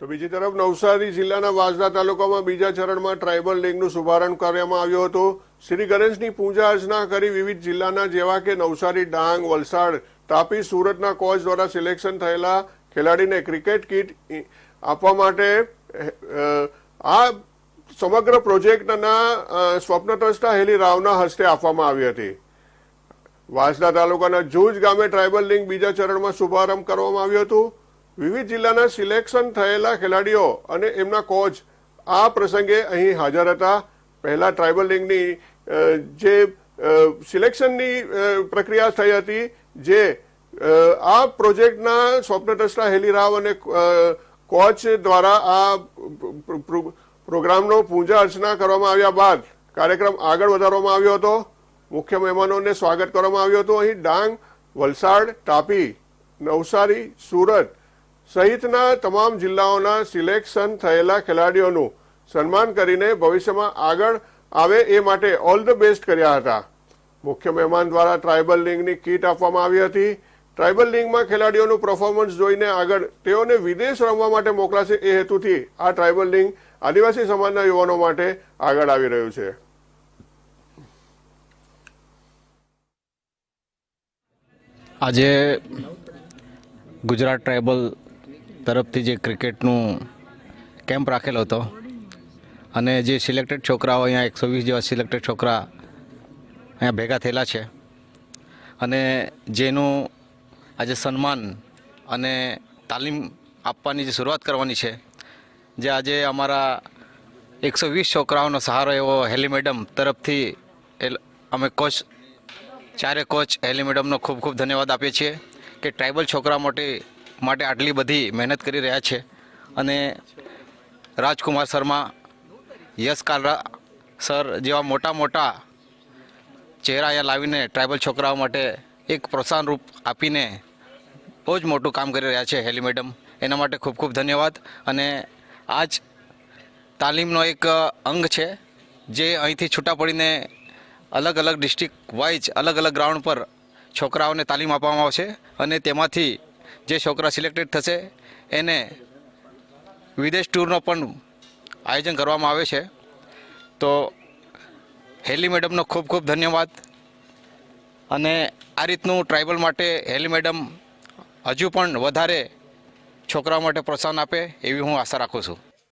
તો બીજી તરફ નવસારી જિલ્લાના વાંસદા તાલુકામાં બીજા ચરણમાં ટ્રાઇબલ લીગનું શુભારંભ કરવામાં આવ્યો હતો. શ્રી ગણેશની પૂજા અર્ચના કરી વિવિધ જિલ્લાના જેવા કે નવસારી, ડાંગ, વલસાડ તાપી, સુરતના કોચ દ્વારા સિલેક્શન થયેલા ખેલાડીને ક્રિકેટ કીટ આપવા માટે આ સમગ્ર પ્રોજેક્ટના સ્વપ્ન સ્વપ્નદ્રષ્ટા હેલી રાવના હસ્તે આપવામાં આવી હતી. વાંસદા તાલુકાના જૂજ ગામે ટ્રાઇબલ લીગ બીજા ચરણમાં શુભારંભ કરવામાં આવ્યું હતું. વિવિધ જિલ્લાના સિલેક્શન થયેલા ખેલાડીઓ અને એમના કોચ આ પ્રસંગે અહીં હાજર હતા. પહેલા ટ્રાઇબલ લીગની જે સિલેક્શનની પ્રક્રિયા થઈ હતી, જે આ પ્રોજેક્ટના સ્વપ્નદ્રષ્ટા હેલી રાવ અને કોચ દ્વારા આ પ્ર- પ્ર- પ્રોગ્રામનો પૂજા અર્ચના કરવામાં આવ્યા બાદ કાર્યક્રમ આગળ વધારવામાં આવ્યો હતો. મુખ્ય મહેમાનોને સ્વાગત કરવામાં આવ્યું હતું. અહીં ડાંગ, વલસાડ, તાપી, નવસારી, સુરત સહિતના તમામ જિલ્લાઓના સિલેક્શન થયેલા ખેલાડીઓનું સન્માન કરીને ભવિષ્યમાં આગળ આવે એ માટે ઓલ ધ બેસ્ટ કર્યા હતા. મુખ્ય મહેમાન દ્વારા ટ્રાઇબલ લીગની કીટ આપવામાં આવી હતી. ટ્રાઇબલ લીગમાં ખેલાડીઓનું પરફોર્મન્સ જોઈને આગળ તેઓને વિદેશ રમવા માટે મોકલાશે એ હેતુથી આ ટ્રાઇબલ લીગ આદિવાસી સમાજના યુવાનો માટે આગળ આવી રહ્યું છે. આજે ગુજરાત ટ્રાઇબલ તરફથી જે ક્રિકેટનું કેમ્પ રાખેલો હતો અને જે સિલેક્ટેડ છોકરાઓ અહીંયા એકસો વીસ જેવા સિલેક્ટેડ છોકરા અહીંયા ભેગા થયેલા છે અને જેનું આજે સન્માન અને તાલીમ આપવાની જે શરૂઆત કરવાની છે, જે આજે અમારા એકસો વીસ છોકરાઓનો સહારો એવો હેલી મેડમ તરફથી અમે કોચ, ચારે કોચ હેલી મેડમનો ખૂબ ખૂબ ધન્યવાદ આપીએ છીએ કે ટ્રાઇબલ છોકરા માટે માટે આટલી બધી મહેનત કરી રહ્યા છે. અને રાજકુમાર શર્મા, યશ કાલરા સર જેવા મોટા મોટા ચહેરા અહીંયા લાવીને ટ્રાઇબલ છોકરાઓ માટે એક પ્રોત્સાહન રૂપ આપીને બહુ જ મોટું કામ કરી રહ્યા છે હેલી મેડમ. એના માટે ખૂબ ખૂબ ધન્યવાદ. અને આજ તાલીમનો એક અંગ છે જે અહીંથી છૂટા પડીને અલગ અલગ ડિસ્ટ્રિક્ટ વાઇઝ અલગ અલગ ગ્રાઉન્ડ પર છોકરાઓને તાલીમ આપવામાં આવશે. અને તેમાંથી જે છોકરા સિલેક્ટેડ થશે, એને વિદેશ ટૂરનો પણ આયોજન કરવામાં આવે છે. તો હેલી મેડમનો ખૂબ ખૂબ ધન્યવાદ. અને આ રીતનું ટ્રાઇબલ માટે હેલી મેડમ હજુ પણ વધારે છોકરાઓ માટે પ્રોત્સાહન આપે એવી હું આશા રાખું છું.